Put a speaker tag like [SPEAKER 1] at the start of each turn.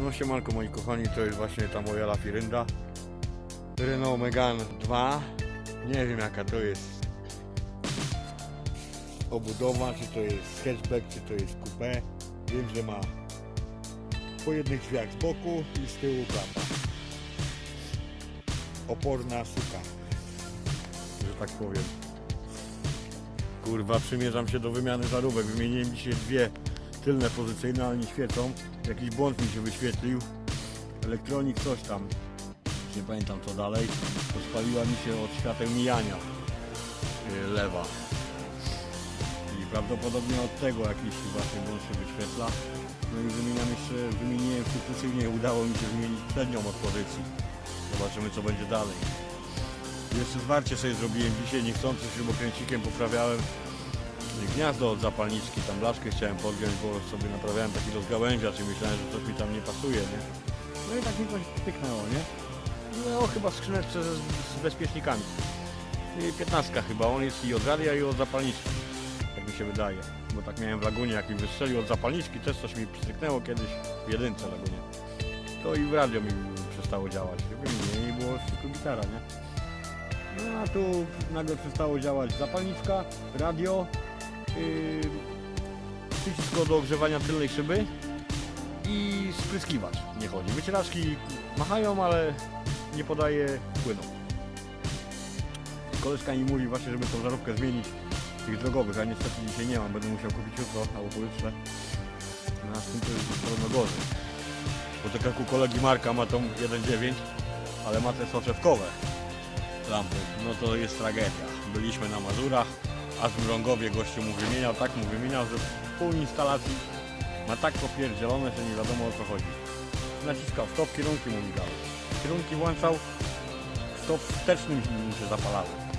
[SPEAKER 1] No siemanko moi kochani, to jest właśnie ta moja lafirynda. Renault Megane 2 Nie wiem jaka to jest obudowa, czy to jest hatchback, czy to jest coupé Wiem, że ma po jednych drzwiach z boku i z tyłu klapa. Oporna suka Że tak powiem. Kurwa, przymierzam się do wymiany żarówek. Wymieniłem dzisiaj dwie tylne pozycyjne, ale nie świecą. Jakiś błąd mi się wyświetlił. Elektronik coś tam. Nie pamiętam co dalej. Rozpaliła mi się od świateł mijania yy, lewa. I prawdopodobnie od tego jakiś właśnie błąd się wyświetla. No i wymieniam jeszcze, wymieniłem sukcesywnie, udało mi się wymienić przednią od pozycji. Zobaczymy co będzie dalej. Jeszcze zwarcie sobie zrobiłem dzisiaj niechcący śrubokręcikiem poprawiałem gniazdo od zapalniczki, tam blaszkę chciałem podgiąć, bo sobie naprawiałem taki rozgałęziacz i myślałem, że coś mi tam nie pasuje, nie? No i tak mi coś pyknęło, nie? No chyba w skrzyneczce z, z bezpiecznikami. I 15 chyba, on jest i od radia i od zapalniczki, tak mi się wydaje. Bo tak miałem w lagunie, jak mi wystrzelił od zapalniczki, też coś mi pstryknęło kiedyś w jedynce lagunie. To i w radio mi przestało działać. Nie, nie było tylko gitara, nie? No a tu nagle przestało działać zapalniczka, radio, do ogrzewania tylnej szyby i spryskiwacz nie chodzi. Wycieraczki machają, ale nie podaje płynu. Koleżka mi mówi właśnie, żeby tą żarówkę zmienić tych drogowych, a niestety dzisiaj nie mam, będę musiał kupić jutro albo pojutrze. No z tym to jest podobno gorzej. Bo tak jak u kolegi Marka ma tą 1.9, ale ma te soczewkowe lampy, no to jest tragedia. Byliśmy na Mazurach, aż Mrągowie gościu mu wymieniał, tak mu wymieniał, że pół instalacji ma tak popierdzielone, że nie wiadomo o co chodzi. Naciskał stop, kierunki mu migał. Kierunki włączał, stop wstecznym się zapalały.